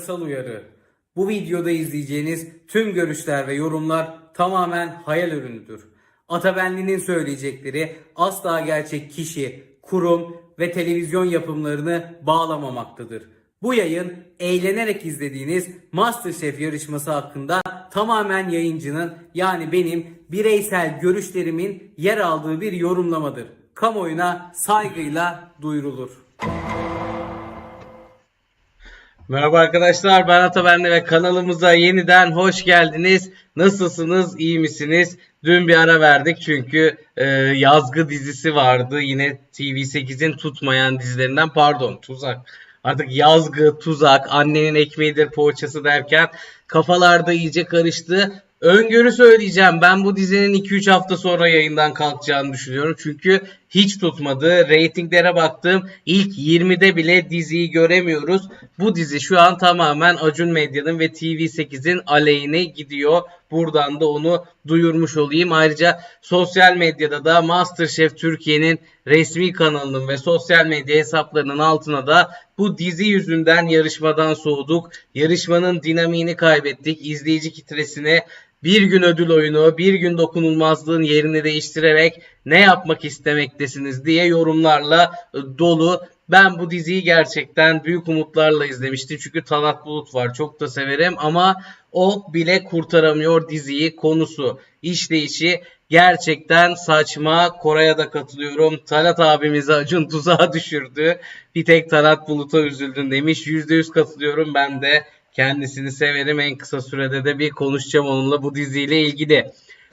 Yasal uyarı. Bu videoda izleyeceğiniz tüm görüşler ve yorumlar tamamen hayal ürünüdür. Atabenli'nin söyleyecekleri asla gerçek kişi, kurum ve televizyon yapımlarını bağlamamaktadır. Bu yayın eğlenerek izlediğiniz MasterChef yarışması hakkında tamamen yayıncının yani benim bireysel görüşlerimin yer aldığı bir yorumlamadır. Kamuoyuna saygıyla duyurulur. Merhaba arkadaşlar ben Atabenli ve kanalımıza yeniden hoş geldiniz. Nasılsınız? iyi misiniz? Dün bir ara verdik çünkü e, yazgı dizisi vardı. Yine TV8'in tutmayan dizilerinden pardon tuzak. Artık yazgı, tuzak, annenin ekmeğidir poğaçası derken kafalarda iyice karıştı. Öngörü söyleyeceğim. Ben bu dizinin 2-3 hafta sonra yayından kalkacağını düşünüyorum. Çünkü hiç tutmadı. Ratinglere baktım. İlk 20'de bile diziyi göremiyoruz. Bu dizi şu an tamamen Acun Medya'nın ve TV8'in aleyhine gidiyor. Buradan da onu duyurmuş olayım. Ayrıca sosyal medyada da MasterChef Türkiye'nin resmi kanalının ve sosyal medya hesaplarının altına da bu dizi yüzünden yarışmadan soğuduk. Yarışmanın dinamiğini kaybettik. İzleyici kitresine bir gün ödül oyunu, bir gün dokunulmazlığın yerini değiştirerek ne yapmak istemektesiniz diye yorumlarla dolu. Ben bu diziyi gerçekten büyük umutlarla izlemiştim. Çünkü Talat Bulut var. Çok da severim ama o bile kurtaramıyor diziyi. Konusu, işleyişi gerçekten saçma. Kore'ye da katılıyorum. Talat abimizi Acun tuzağa düşürdü. Bir tek Talat Bulut'a üzüldün demiş. %100 katılıyorum ben de. Kendisini severim. En kısa sürede de bir konuşacağım onunla bu diziyle ilgili.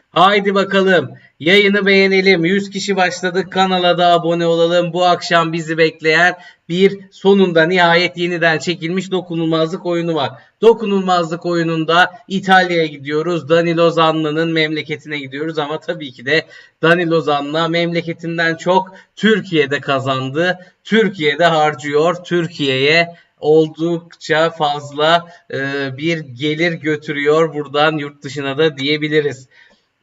Haydi bakalım. Yayını beğenelim. 100 kişi başladık. Kanala da abone olalım. Bu akşam bizi bekleyen bir sonunda nihayet yeniden çekilmiş dokunulmazlık oyunu var. Dokunulmazlık oyununda İtalya'ya gidiyoruz. Danilo Zanla'nın memleketine gidiyoruz ama tabii ki de Danilo Zanla memleketinden çok Türkiye'de kazandı. Türkiye'de harcıyor. Türkiye'ye oldukça fazla e, bir gelir götürüyor buradan yurt dışına da diyebiliriz.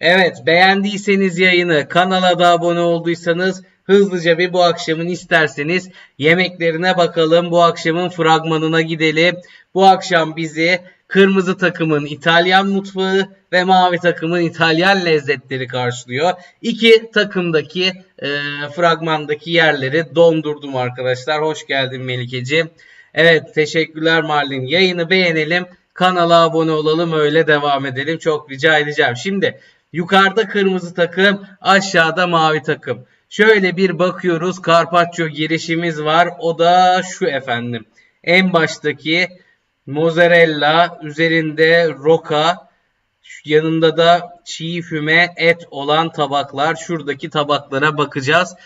Evet beğendiyseniz yayını kanala da abone olduysanız hızlıca bir bu akşamın isterseniz yemeklerine bakalım. Bu akşamın fragmanına gidelim. Bu akşam bizi kırmızı takımın İtalyan mutfağı ve mavi takımın İtalyan lezzetleri karşılıyor. İki takımdaki e, fragmandaki yerleri dondurdum arkadaşlar. Hoş geldin Melikeciğim. Evet teşekkürler Marlin. Yayını beğenelim. Kanala abone olalım öyle devam edelim. Çok rica edeceğim. Şimdi yukarıda kırmızı takım aşağıda mavi takım. Şöyle bir bakıyoruz. Carpaccio girişimiz var. O da şu efendim. En baştaki mozzarella üzerinde roka yanında da çiğ füme et olan tabaklar. Şuradaki tabaklara bakacağız.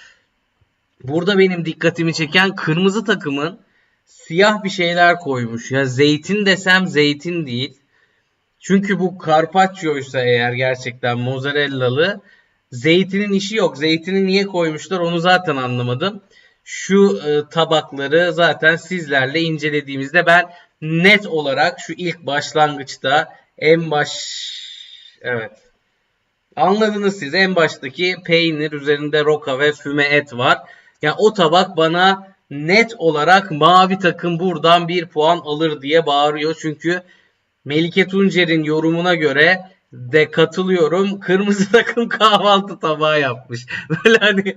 Burada benim dikkatimi çeken kırmızı takımın siyah bir şeyler koymuş. Ya zeytin desem zeytin değil. Çünkü bu carpaccio'ysa eğer gerçekten mozzarellalı zeytinin işi yok. Zeytini niye koymuşlar onu zaten anlamadım. Şu e, tabakları zaten sizlerle incelediğimizde ben net olarak şu ilk başlangıçta en baş evet anladınız siz en baştaki peynir üzerinde roka ve füme et var. Yani o tabak bana net olarak mavi takım buradan bir puan alır diye bağırıyor. Çünkü Melike Tuncer'in yorumuna göre de katılıyorum. Kırmızı takım kahvaltı tabağı yapmış. Böyle hani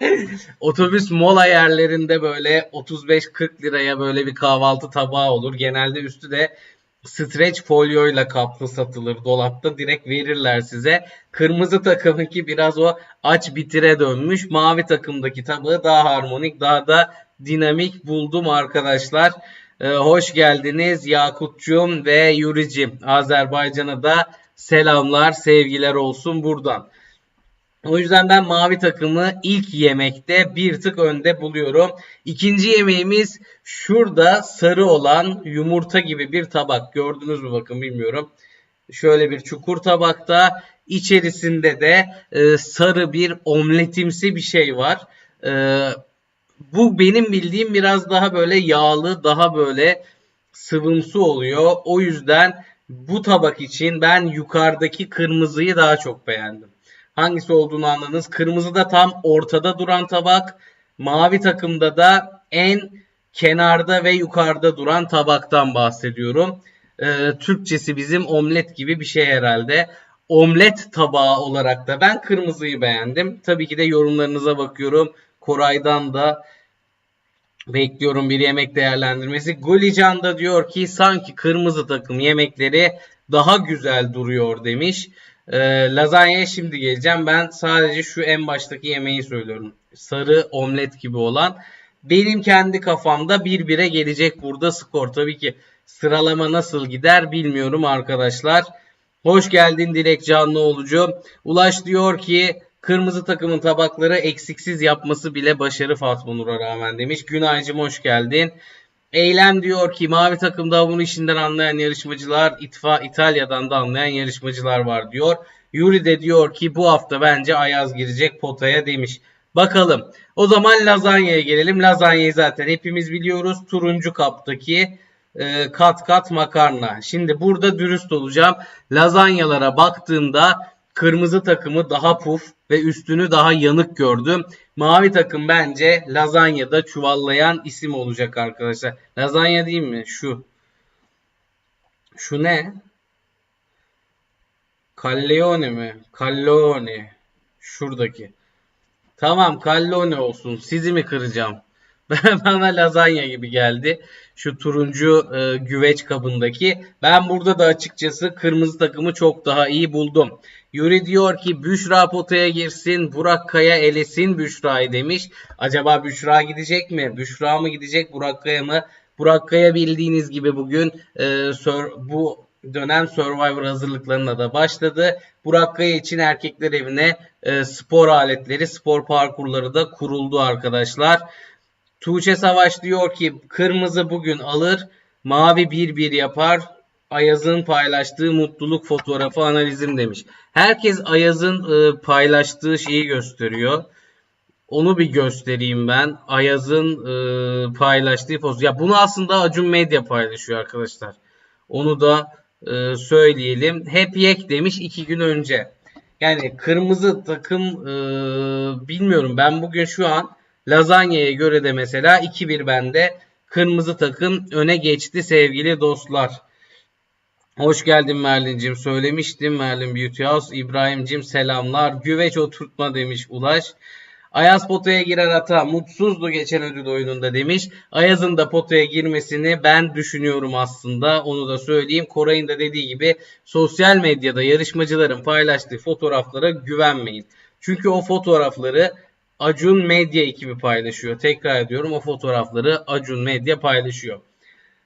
otobüs mola yerlerinde böyle 35-40 liraya böyle bir kahvaltı tabağı olur. Genelde üstü de streç folyoyla kaplı satılır dolapta direkt verirler size. Kırmızı takımınki biraz o aç bitire dönmüş. Mavi takımdaki tabağı daha harmonik daha da dinamik buldum arkadaşlar. Ee, hoş geldiniz Yakut'cum ve Yuri'cim. Azerbaycan'a da selamlar sevgiler olsun buradan. O yüzden ben mavi takımı ilk yemekte bir tık önde buluyorum. İkinci yemeğimiz şurada sarı olan yumurta gibi bir tabak. Gördünüz mü bakın bilmiyorum. Şöyle bir çukur tabakta içerisinde de e, sarı bir omletimsi bir şey var. E, bu benim bildiğim biraz daha böyle yağlı, daha böyle sıvımsı oluyor. O yüzden bu tabak için ben yukarıdaki kırmızıyı daha çok beğendim. Hangisi olduğunu anladınız. Kırmızı da tam ortada duran tabak. Mavi takımda da en kenarda ve yukarıda duran tabaktan bahsediyorum. Ee, Türkçesi bizim omlet gibi bir şey herhalde. Omlet tabağı olarak da ben kırmızıyı beğendim. Tabii ki de yorumlarınıza bakıyorum. Koray'dan da bekliyorum bir yemek değerlendirmesi. Golican da diyor ki sanki kırmızı takım yemekleri daha güzel duruyor demiş. Ee, lazanyaya şimdi geleceğim. Ben sadece şu en baştaki yemeği söylüyorum. Sarı omlet gibi olan. Benim kendi kafamda 1-1'e gelecek burada skor. Tabii ki sıralama nasıl gider bilmiyorum arkadaşlar. Hoş geldin Dilek Canlıoğlu'cu. Ulaş diyor ki kırmızı takımın tabakları eksiksiz yapması bile başarı Fatma Nur'a rağmen demiş. Günaycım hoş geldin. Eylem diyor ki mavi takımda bunu işinden anlayan yarışmacılar, itfa İtalya'dan da anlayan yarışmacılar var diyor. Yuri de diyor ki bu hafta bence Ayaz girecek potaya demiş. Bakalım. O zaman lazanyaya gelelim. Lazanyayı zaten hepimiz biliyoruz. Turuncu kaptaki e, kat kat makarna. Şimdi burada dürüst olacağım. Lazanyalara baktığımda kırmızı takımı daha puf ve üstünü daha yanık gördüm. Mavi takım bence lazanyada çuvallayan isim olacak arkadaşlar. Lazanya değil mi? Şu. Şu ne? Calleone mi? Callone. Şuradaki. Tamam Callone olsun. Sizi mi kıracağım? Bana lazanya gibi geldi. Şu turuncu e, güveç kabındaki. Ben burada da açıkçası kırmızı takımı çok daha iyi buldum. Yuri diyor ki Büşra potaya girsin, Burak Kaya elesin Büşra'yı demiş. Acaba Büşra gidecek mi? Büşra mı gidecek, Burak Kaya mı? Burak Kaya bildiğiniz gibi bugün e, sör- bu dönem Survivor hazırlıklarına da başladı. Burak Kaya için erkekler evine e, spor aletleri, spor parkurları da kuruldu arkadaşlar. Tuğçe Savaş diyor ki kırmızı bugün alır, mavi 1-1 yapar. Ayaz'ın paylaştığı mutluluk fotoğrafı analizim demiş. Herkes Ayaz'ın e, paylaştığı şeyi gösteriyor. Onu bir göstereyim ben. Ayaz'ın e, paylaştığı fotoğraf. Ya bunu aslında Acun Medya paylaşıyor arkadaşlar. Onu da e, söyleyelim. Hep yek demiş iki gün önce. Yani kırmızı takım e, bilmiyorum. Ben bugün şu an Lazanya'ya göre de mesela 2-1 bende. Kırmızı takım öne geçti sevgili dostlar. Hoş geldin Merlin'cim. Söylemiştim Merlin Beauty House. İbrahim'cim selamlar. Güveç oturtma demiş Ulaş. Ayaz potaya girer ata. Mutsuzdu geçen ödül oyununda demiş. Ayaz'ın da potaya girmesini ben düşünüyorum aslında. Onu da söyleyeyim. Koray'ın da dediği gibi sosyal medyada yarışmacıların paylaştığı fotoğraflara güvenmeyin. Çünkü o fotoğrafları Acun Medya ekibi paylaşıyor. Tekrar ediyorum o fotoğrafları Acun Medya paylaşıyor.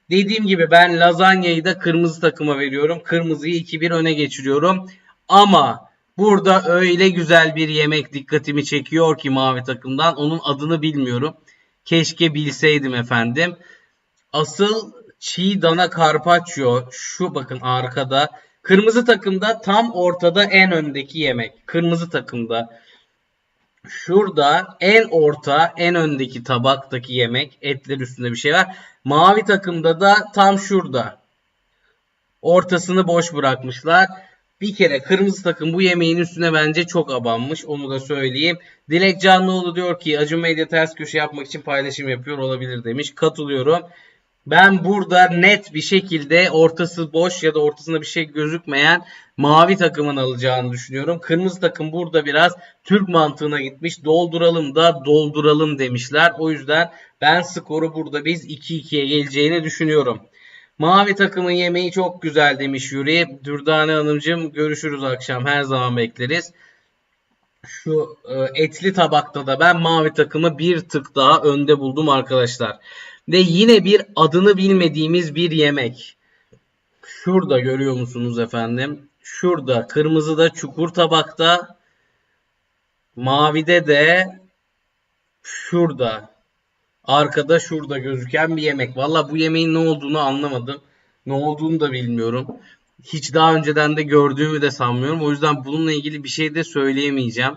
Dediğim gibi ben lazanyayı da kırmızı takıma veriyorum. Kırmızıyı 2-1 öne geçiriyorum. Ama burada öyle güzel bir yemek dikkatimi çekiyor ki mavi takımdan. Onun adını bilmiyorum. Keşke bilseydim efendim. Asıl çiğ dana carpaccio şu bakın arkada. Kırmızı takımda tam ortada en öndeki yemek. Kırmızı takımda Şurada en orta, en öndeki tabaktaki yemek, etler üstünde bir şey var. Mavi takımda da tam şurada. Ortasını boş bırakmışlar. Bir kere kırmızı takım bu yemeğin üstüne bence çok abanmış. Onu da söyleyeyim. Dilek Canlıoğlu diyor ki Acun Medya ters köşe yapmak için paylaşım yapıyor olabilir demiş. Katılıyorum. Ben burada net bir şekilde ortası boş ya da ortasında bir şey gözükmeyen mavi takımın alacağını düşünüyorum. Kırmızı takım burada biraz Türk mantığına gitmiş. Dolduralım da dolduralım demişler. O yüzden ben skoru burada biz 2-2'ye geleceğini düşünüyorum. Mavi takımın yemeği çok güzel demiş Yuri. Dürdane Hanımcığım görüşürüz akşam her zaman bekleriz. Şu e, etli tabakta da ben mavi takımı bir tık daha önde buldum arkadaşlar. Ve yine bir adını bilmediğimiz bir yemek. Şurada görüyor musunuz efendim? Şurada kırmızıda çukur tabakta. Mavide de şurada. Arkada şurada gözüken bir yemek. Valla bu yemeğin ne olduğunu anlamadım. Ne olduğunu da bilmiyorum. Hiç daha önceden de gördüğümü de sanmıyorum. O yüzden bununla ilgili bir şey de söyleyemeyeceğim.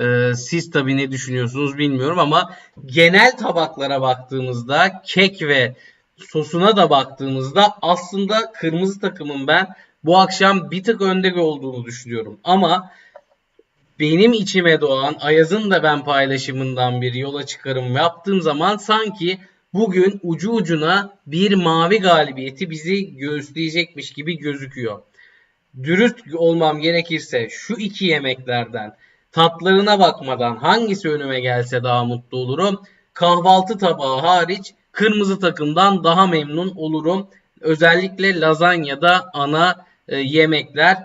Ee, siz tabii ne düşünüyorsunuz bilmiyorum ama genel tabaklara baktığımızda kek ve sosuna da baktığımızda aslında kırmızı takımın ben bu akşam bir tık önde olduğunu düşünüyorum. Ama benim içime doğan Ayaz'ın da ben paylaşımından bir yola çıkarım yaptığım zaman sanki bugün ucu ucuna bir mavi galibiyeti bizi göğüsleyecekmiş gibi gözüküyor. Dürüst olmam gerekirse şu iki yemeklerden tatlarına bakmadan hangisi önüme gelse daha mutlu olurum. Kahvaltı tabağı hariç kırmızı takımdan daha memnun olurum. Özellikle lazanyada ana e, yemekler.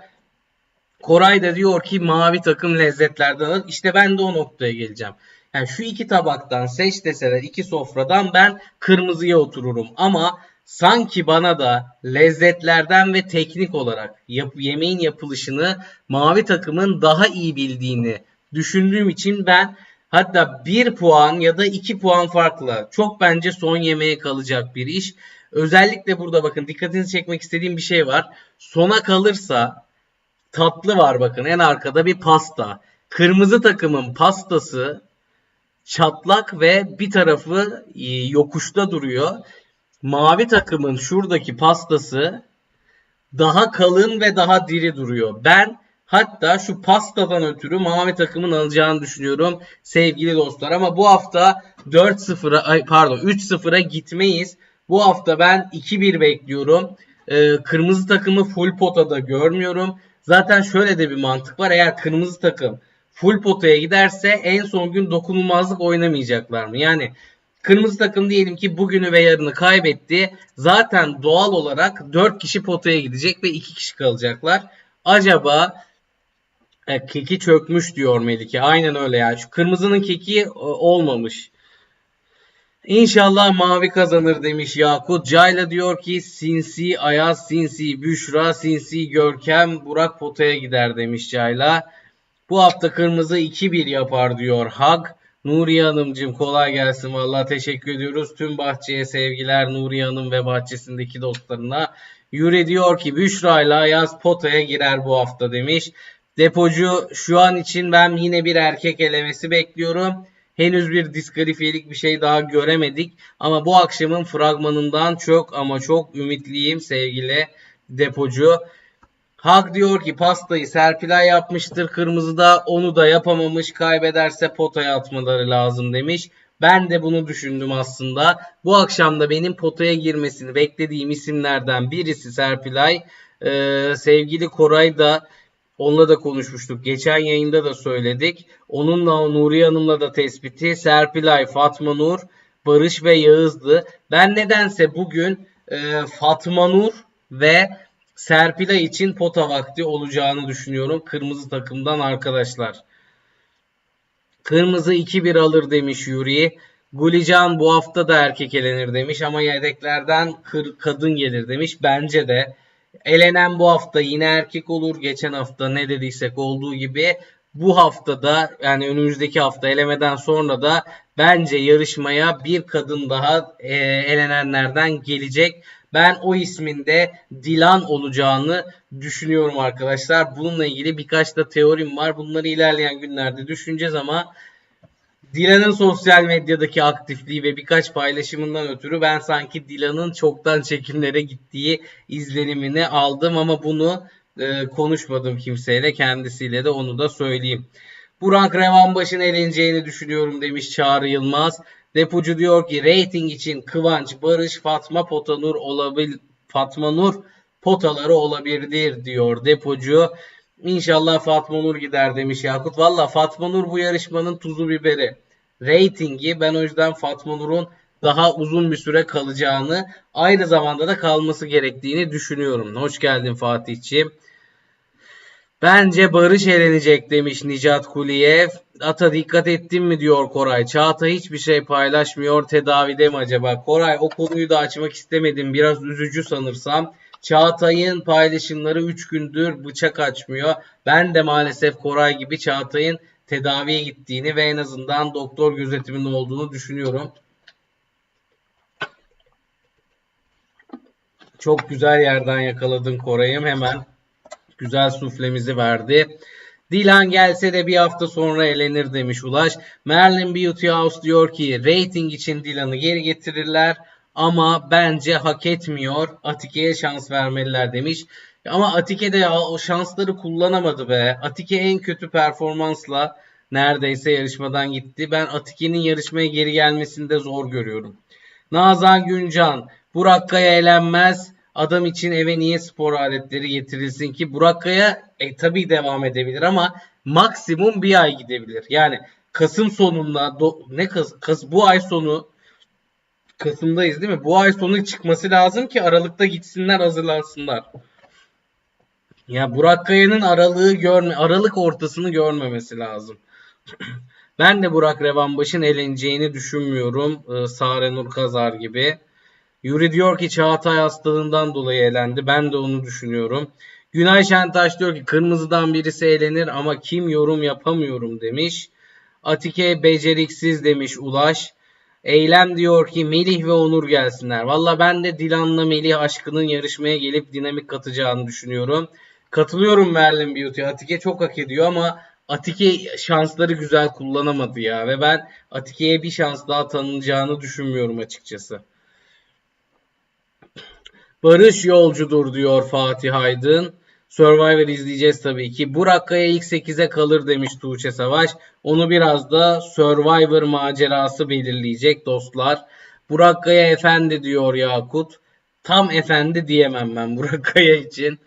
Koray da diyor ki mavi takım lezzetlerden alır. İşte ben de o noktaya geleceğim. Yani şu iki tabaktan seç deseler iki sofradan ben kırmızıya otururum. Ama sanki bana da lezzetlerden ve teknik olarak yap- yemeğin yapılışını mavi takımın daha iyi bildiğini düşündüğüm için ben hatta bir puan ya da iki puan farklı çok bence son yemeğe kalacak bir iş. Özellikle burada bakın dikkatinizi çekmek istediğim bir şey var. Sona kalırsa tatlı var bakın en arkada bir pasta. Kırmızı takımın pastası çatlak ve bir tarafı e, yokuşta duruyor. Mavi takımın şuradaki pastası daha kalın ve daha diri duruyor. Ben hatta şu pastadan ötürü mavi takımın alacağını düşünüyorum sevgili dostlar. Ama bu hafta 4-0'a ay pardon 3-0'a gitmeyiz. Bu hafta ben 2-1 bekliyorum. Ee, kırmızı takımı full potada görmüyorum. Zaten şöyle de bir mantık var. Eğer kırmızı takım full potaya giderse en son gün dokunulmazlık oynamayacaklar mı? Yani kırmızı takım diyelim ki bugünü ve yarını kaybetti. Zaten doğal olarak 4 kişi potaya gidecek ve 2 kişi kalacaklar. Acaba e, keki çökmüş diyor Melike. Aynen öyle ya. Şu kırmızının keki e, olmamış. İnşallah mavi kazanır demiş Yakut. Cayla diyor ki Sinsi, Ayaz, Sinsi, Büşra, Sinsi, Görkem, Burak potaya gider demiş Cayla. Bu hafta kırmızı 2-1 yapar diyor Hag. Nuriye Hanımcığım kolay gelsin. Vallahi teşekkür ediyoruz. Tüm bahçeye sevgiler Nuriye Hanım ve bahçesindeki dostlarına. Yuri diyor ki Büşra ile Ayaz potaya girer bu hafta demiş. Depocu şu an için ben yine bir erkek elemesi bekliyorum. Henüz bir diskalifiyelik bir şey daha göremedik. Ama bu akşamın fragmanından çok ama çok ümitliyim sevgili depocu. Hak diyor ki pastayı Serpilay yapmıştır kırmızıda onu da yapamamış kaybederse potaya atmaları lazım demiş. Ben de bunu düşündüm aslında. Bu akşam da benim potaya girmesini beklediğim isimlerden birisi Serpilay. Ee, sevgili Koray da onunla da konuşmuştuk. Geçen yayında da söyledik. Onunla Nuriye Hanım'la da tespiti Serpilay, Fatma Nur, Barış ve Yağız'dı. Ben nedense bugün e, Fatma Nur ve Serpilay için pota vakti olacağını düşünüyorum. Kırmızı takımdan arkadaşlar. Kırmızı 2-1 alır demiş Yuri. Gulican bu hafta da erkek elenir demiş ama yedeklerden kır, kadın gelir demiş. Bence de. Elenen bu hafta yine erkek olur. Geçen hafta ne dediysek olduğu gibi bu haftada yani önümüzdeki hafta elemeden sonra da bence yarışmaya bir kadın daha e, elenenlerden gelecek. Ben o ismin de Dilan olacağını düşünüyorum arkadaşlar. Bununla ilgili birkaç da teorim var. Bunları ilerleyen günlerde düşüneceğiz ama Dilan'ın sosyal medyadaki aktifliği ve birkaç paylaşımından ötürü ben sanki Dilan'ın çoktan çekimlere gittiği izlenimini aldım ama bunu e, konuşmadım kimseyle kendisiyle de onu da söyleyeyim. Burak Revanbaş'ın eleneceğini düşünüyorum demiş Çağrı Yılmaz. Depocu diyor ki rating için Kıvanç, Barış, Fatma Potanur olabil Fatma Nur potaları olabilir diyor depocu. İnşallah Fatma Nur gider demiş Yakut. Valla Fatma Nur bu yarışmanın tuzu biberi. Ratingi ben o yüzden Fatma Nur'un daha uzun bir süre kalacağını aynı zamanda da kalması gerektiğini düşünüyorum. Hoş geldin Fatihciğim. Bence Barış elenecek demiş Nicat Kuliyev. Ata dikkat ettin mi diyor Koray. Çağatay hiçbir şey paylaşmıyor. Tedavide mi acaba? Koray o konuyu da açmak istemedim. Biraz üzücü sanırsam. Çağatay'ın paylaşımları 3 gündür bıçak açmıyor. Ben de maalesef Koray gibi Çağatay'ın tedaviye gittiğini ve en azından doktor gözetiminde olduğunu düşünüyorum. Çok güzel yerden yakaladın Koray'ım. Hemen güzel suflemizi verdi. Dilan gelse de bir hafta sonra elenir demiş Ulaş. Merlin Beauty House diyor ki rating için Dilan'ı geri getirirler ama bence hak etmiyor. Atike'ye şans vermeliler demiş. Ama Atike de ya o şansları kullanamadı be. Atike en kötü performansla neredeyse yarışmadan gitti. Ben Atike'nin yarışmaya geri gelmesini de zor görüyorum. Nazan Güncan. Burak Kaya elenmez. Adam için eve niye spor aletleri getirilsin ki? Burak Kaya e, tabii devam edebilir ama maksimum bir ay gidebilir. Yani Kasım sonunda do- ne Kas, Kas bu ay sonu Kasım'dayız değil mi? Bu ay sonu çıkması lazım ki Aralık'ta gitsinler hazırlansınlar. Ya Burak Kaya'nın aralığı görme, Aralık ortasını görmemesi lazım. ben de Burak Revanbaş'ın eleneceğini düşünmüyorum. Ee, Sare Nur Kazar gibi. Yuri diyor ki Çağatay hastalığından dolayı elendi. Ben de onu düşünüyorum. Günay Şentaş diyor ki kırmızıdan birisi elenir ama kim yorum yapamıyorum demiş. Atike beceriksiz demiş Ulaş. Eylem diyor ki Melih ve Onur gelsinler. Valla ben de Dilan'la Melih aşkının yarışmaya gelip dinamik katacağını düşünüyorum. Katılıyorum Merlin Beauty. Atike çok hak ediyor ama Atike şansları güzel kullanamadı ya. Ve ben Atike'ye bir şans daha tanınacağını düşünmüyorum açıkçası. Barış yolcudur diyor Fatih Aydın. Survivor izleyeceğiz tabii ki. Burak Kaya ilk 8'e kalır demiş Tuğçe Savaş. Onu biraz da Survivor macerası belirleyecek dostlar. Burak Kaya efendi diyor Yakut. Tam efendi diyemem ben Burak Kaya için.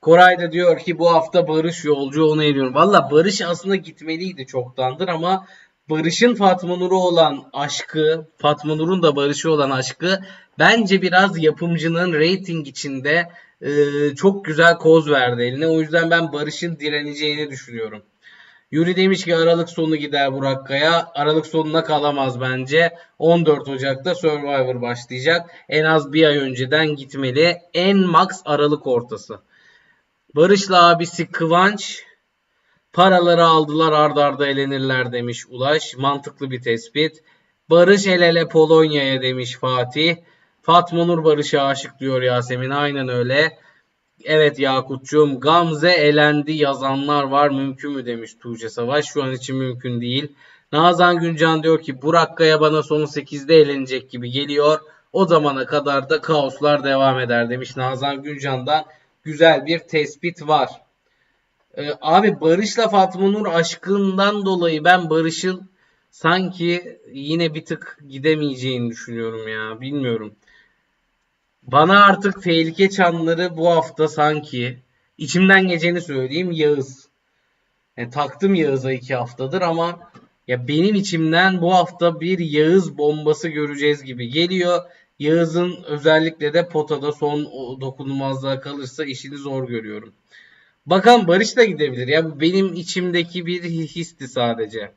Koray da diyor ki bu hafta Barış yolcu onu ediyorum. Valla Barış aslında gitmeliydi çoktandır ama Barış'ın Fatma Nur'u olan aşkı, Fatma Nur'un da Barış'ı olan aşkı bence biraz yapımcının rating içinde e, çok güzel koz verdi eline. O yüzden ben Barış'ın direneceğini düşünüyorum. Yuri demiş ki Aralık sonu gider Burak Kaya. Aralık sonuna kalamaz bence. 14 Ocak'ta Survivor başlayacak. En az bir ay önceden gitmeli. En max Aralık ortası. Barış'la abisi Kıvanç paraları aldılar ard arda elenirler demiş Ulaş. Mantıklı bir tespit. Barış el ele Polonya'ya demiş Fatih. Fatma Nur Barış'a aşık diyor Yasemin. Aynen öyle. Evet Yakut'cuğum Gamze elendi yazanlar var mümkün mü demiş Tuğçe Savaş. Şu an için mümkün değil. Nazan Güncan diyor ki Burak Kaya bana son 8'de elenecek gibi geliyor. O zamana kadar da kaoslar devam eder demiş Nazan Güncan'dan. Güzel bir tespit var. Ee, abi Barış'la Fatma Nur aşkından dolayı ben Barış'ın sanki yine bir tık gidemeyeceğini düşünüyorum ya. Bilmiyorum. Bana artık tehlike çanları bu hafta sanki içimden geçeni söyleyeyim Yağız. Yani taktım Yağız'a iki haftadır ama ya benim içimden bu hafta bir Yağız bombası göreceğiz gibi geliyor. Yağız'ın özellikle de potada son dokunulmazlığa kalırsa işini zor görüyorum. Bakalım Barış da gidebilir. Ya benim içimdeki bir histi sadece.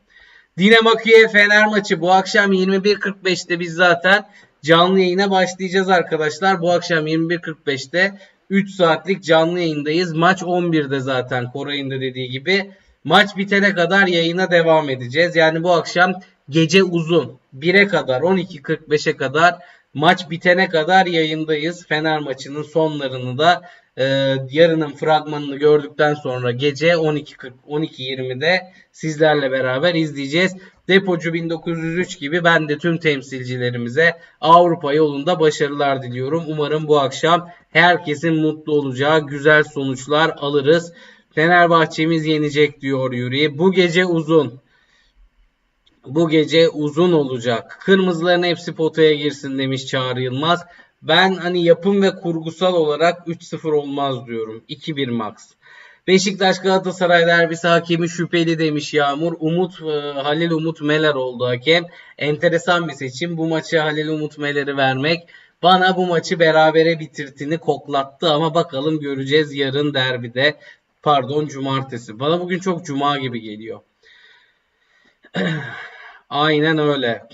Dinamo Kiev Fener maçı bu akşam 21.45'te biz zaten canlı yayına başlayacağız arkadaşlar. Bu akşam 21.45'te 3 saatlik canlı yayındayız. Maç 11'de zaten Koray'ın da dediği gibi. Maç bitene kadar yayına devam edeceğiz. Yani bu akşam gece uzun. 1'e kadar 12.45'e kadar maç bitene kadar yayındayız. Fener maçının sonlarını da e, yarının fragmanını gördükten sonra gece 12.40 12.20'de sizlerle beraber izleyeceğiz. Depocu 1903 gibi ben de tüm temsilcilerimize Avrupa yolunda başarılar diliyorum. Umarım bu akşam herkesin mutlu olacağı güzel sonuçlar alırız. Fenerbahçemiz yenecek diyor Yuri. Bu gece uzun. Bu gece uzun olacak. Kırmızıların hepsi potaya girsin demiş Çağrı Yılmaz. Ben hani yapım ve kurgusal olarak 3-0 olmaz diyorum. 2-1 max. Beşiktaş Galatasaray derbisi hakemi şüpheli demiş Yağmur. Umut e, Halil Umut Meler oldu hakem. Enteresan bir seçim. Bu maçı Halil Umut Meler'i vermek bana bu maçı berabere bitirtini koklattı ama bakalım göreceğiz yarın derbide. Pardon cumartesi. Bana bugün çok cuma gibi geliyor. Aynen öyle.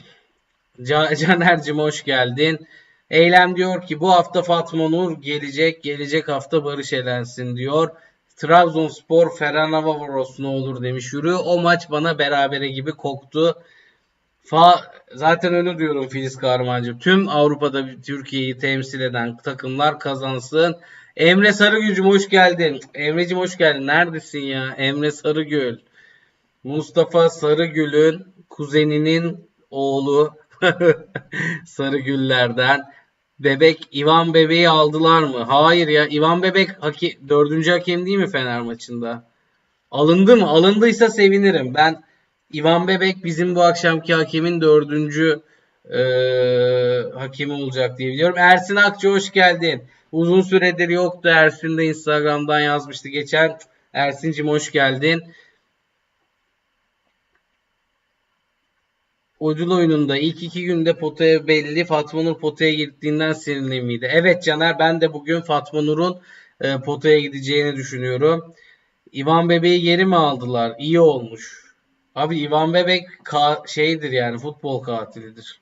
Ca- Caner'cim hoş geldin. Eylem diyor ki bu hafta Fatma Nur gelecek. Gelecek hafta Barış elensin diyor. Trabzonspor Ferencvaros ne olur demiş Yürü. O maç bana berabere gibi koktu. Fa zaten öyle diyorum Filiz Kahraman'cığım. Tüm Avrupa'da Türkiye'yi temsil eden takımlar kazansın. Emre Sarıgül'cüm hoş geldin. Emre'cim hoş geldin. Neredesin ya? Emre Sarıgül. Mustafa Sarıgül'ün kuzeninin oğlu Sarıgüllerden. Bebek Ivan Bebek'i aldılar mı? Hayır ya. Ivan Bebek hake, dördüncü hakem değil mi Fener maçında? Alındı mı? Alındıysa sevinirim. Ben Ivan Bebek bizim bu akşamki hakemin dördüncü e, hakemi olacak diye biliyorum. Ersin Akça hoş geldin. Uzun süredir yoktu. Ersin de Instagram'dan yazmıştı geçen. Ersin'cim hoş geldin. Ödül oyununda ilk iki günde potaya belli Fatma Nur potaya gittiğinden sinirli miydi? Evet Caner ben de bugün Fatma Nur'un e, potaya gideceğini düşünüyorum. İvan Bebek'i geri mi aldılar? İyi olmuş. Abi İvan Bebek ka- şeydir yani futbol katilidir.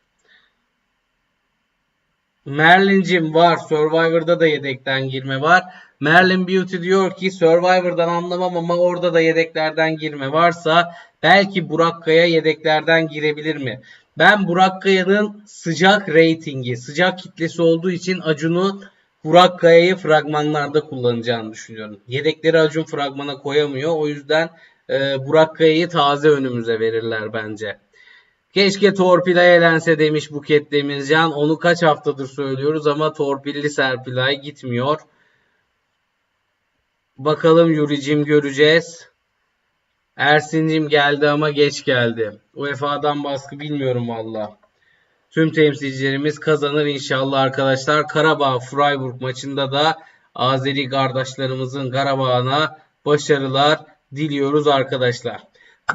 Merlin'cim var. Survivor'da da yedekten girme var. Merlin Beauty diyor ki Survivor'dan anlamam ama orada da yedeklerden girme varsa belki Burak Kaya yedeklerden girebilir mi? Ben Burak Kaya'nın sıcak reytingi, sıcak kitlesi olduğu için Acun'u Burak Kaya'yı fragmanlarda kullanacağını düşünüyorum. Yedekleri Acun fragmana koyamıyor. O yüzden e, Burak Kaya'yı taze önümüze verirler bence. Keşke Torpilay elense demiş Buket Demircan. Onu kaç haftadır söylüyoruz ama Torpilli Serpilay gitmiyor. Bakalım Yuricim göreceğiz. Ersin'cim geldi ama geç geldi. UEFA'dan baskı bilmiyorum valla. Tüm temsilcilerimiz kazanır inşallah arkadaşlar. Karabağ Freiburg maçında da Azeri kardeşlerimizin Karabağ'ına başarılar diliyoruz arkadaşlar.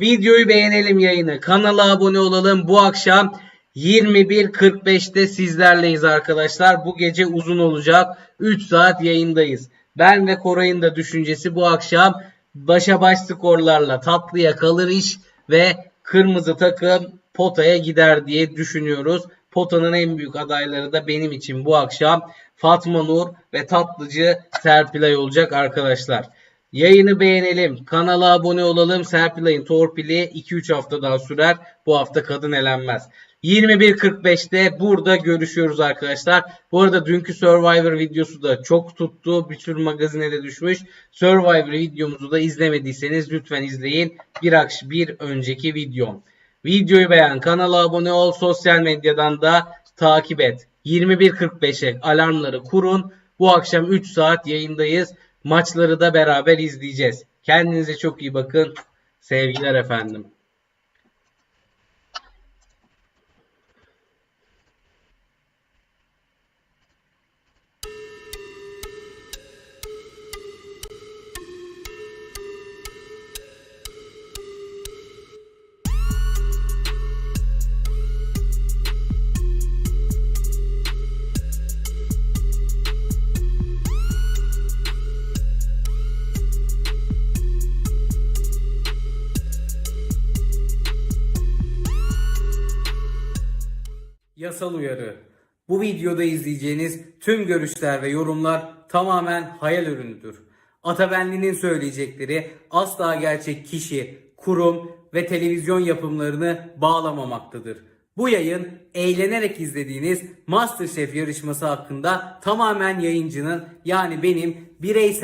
Videoyu beğenelim yayını. Kanala abone olalım. Bu akşam 21.45'te sizlerleyiz arkadaşlar. Bu gece uzun olacak. 3 saat yayındayız. Ben ve Koray'ın da düşüncesi bu akşam başa baş skorlarla tatlıya kalır iş ve kırmızı takım potaya gider diye düşünüyoruz. Potanın en büyük adayları da benim için bu akşam Fatma Nur ve tatlıcı Serpilay olacak arkadaşlar. Yayını beğenelim. Kanala abone olalım. Serpilay'ın torpili 2-3 hafta daha sürer. Bu hafta kadın elenmez. 21.45'te burada görüşüyoruz arkadaşlar. Bu arada dünkü Survivor videosu da çok tuttu. Bir sürü magazine de düşmüş. Survivor videomuzu da izlemediyseniz lütfen izleyin. Bir, akş bir önceki videom. Videoyu beğen, kanala abone ol, sosyal medyadan da takip et. 21.45'e alarmları kurun. Bu akşam 3 saat yayındayız. Maçları da beraber izleyeceğiz. Kendinize çok iyi bakın. Sevgiler efendim. Yasal uyarı. Bu videoda izleyeceğiniz tüm görüşler ve yorumlar tamamen hayal ürünüdür. Atabenli'nin söyleyecekleri asla gerçek kişi, kurum ve televizyon yapımlarını bağlamamaktadır. Bu yayın eğlenerek izlediğiniz MasterChef yarışması hakkında tamamen yayıncının yani benim bireysel